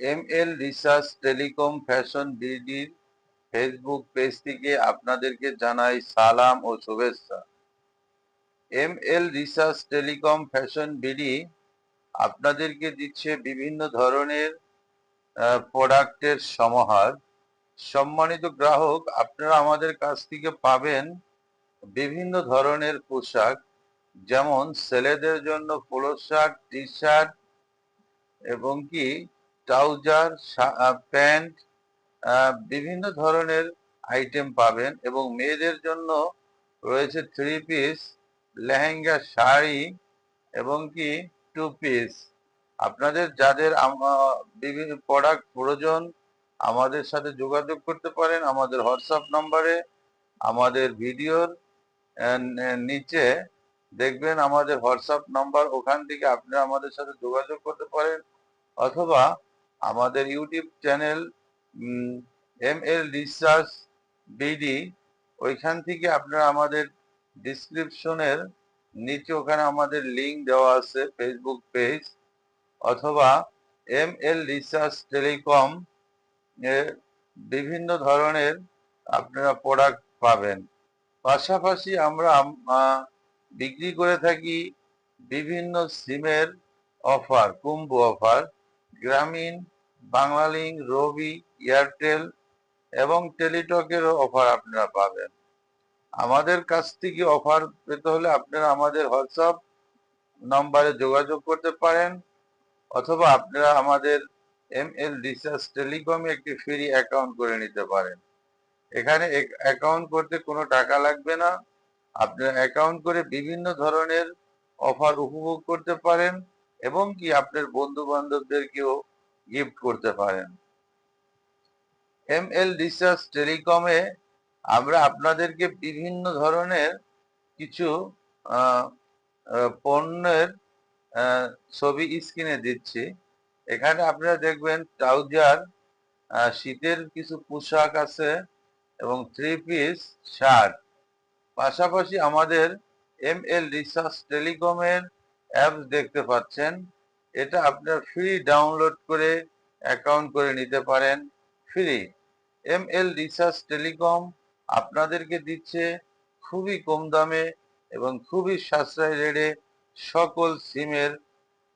M L research telecom fashion বিডির Facebook page থেকে আপনাদেরকে জানাই সালাম ও শুভেচ্ছা। M L research telecom fashion BD আপনাদেরকে দিচ্ছে বিভিন্ন ধরনের প্রোডাক্টের সমাহার। সম্মানিত গ্রাহক, আপনারা আমাদের কাছ থেকে পাবেন বিভিন্ন ধরনের পোশাক, যেমন ছেলেদের জন্য পোলো শার্ট টি শার্ট এবং কি ট্রাউজার প্যান্ট বিভিন্ন ধরনের আইটেম পাবেন এবং মেয়েদের জন্য রয়েছে থ্রি পিস লেহেঙ্গা শাড়ি এবং কি টু পিস আপনাদের যাদের বিভিন্ন প্রোডাক্ট প্রয়োজন, আমাদের সাথে যোগাযোগ করতে পারেন আমাদের হোয়াটসঅ্যাপ নম্বরে, আমাদের ভিডিওর নিচে দেখবেন আমাদের হোয়াটসঅ্যাপ নাম্বার, ওখান থেকে আপনারা আমাদের সাথে যোগাযোগ করতে পারেন অথবা আমাদের YouTube channel M L research BD ওইখান থেকে আপনারা আমাদের ডিসক্রিপশনের নিচে ওখানে আমাদের লিঙ্ক দেওয়া আছে ফেসবুক পেজ অথবা এম এল রিসার্চ টেলিকম এর বিভিন্ন ধরনের আপনারা প্রোডাক্ট পাবেন। পাশাপাশি আমরা বিক্রি করে থাকি বিভিন্ন সিমের অফার কুম্ভ অফার গ্রামীণ বাংলালিংক রবি, এয়ারটেল এবং টেলিটকেরও অফার আপনারা পাবেন। আমাদের কাছ থেকে অফার পেতে হলে আপনারা আমাদের হোয়াটসঅ্যাপ নম্বরে যোগাযোগ করতে পারেন অথবা আপনারা আমাদের এম এল রিসার্চ টেলিকমে একটি ফ্রি অ্যাকাউন্ট করে নিতে পারেন। এখানে অ্যাকাউন্ট করতে কোনো টাকা লাগবে না। আপনারা অ্যাকাউন্ট করে বিভিন্ন ধরনের অফার উপভোগ করতে পারেন এবং কি আপনার বন্ধু বান্ধবদেরকেও গিফট করতে পারেন। এম এল রিসার্চ টেলিকমে আমরা আপনাদেরকে বিভিন্ন ধরনের কিছু পণ্যের ছবি স্ক্রিনে দিচ্ছি। এখানে আপনারা দেখবেন ট্রাউজার শীতের কিছু পোশাক আছে এবং থ্রি পিস শার্ট পাশাপাশি আমাদের এম এল রিসার্চ টেলিকমের অ্যাপস দেখতে পাচ্ছেন। এটা আপনার ফ্রি ডাউনলোড করে অ্যাকাউন্ট করে নিতে পারেন free M L research telecom আপনাদেরকে দিচ্ছে খুবই কম দামে এবং খুবই সাশ্রয় রেটে সকল সিমের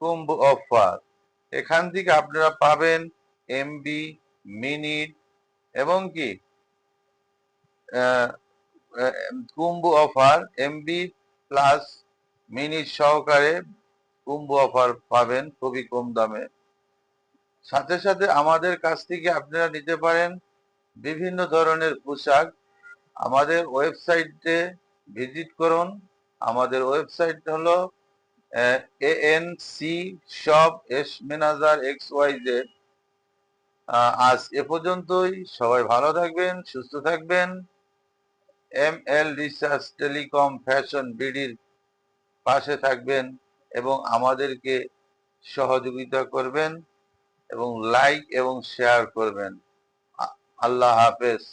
কম্ব অফার এখান থেকে আপনারা পাবেন এমবি মিনিট এবং কি? Kumbh offer MB plus minute সহকারে কুম্ভ অফার পাবেন, খুবই কম দামে। সাথে সাথে আমাদের কাছ থেকে আপনারা নিতে পারেন বিভিন্ন ধরনের পোশাক। আমাদের ওয়েবসাইটে ভিজিট করুন। আমাদের ওয়েবসাইট হলো N C shop S manager X Y Z আজ এ পর্যন্তই। সবাই ভালো থাকবেন, সুস্থ থাকবেন। M L research telecom fashion বিডির পাশে থাকবেন। এবং আমাদেরকে সহযোগিতা করবেন এবং লাইক এবং শেয়ার করবেন। আল্লাহ হাফেজ।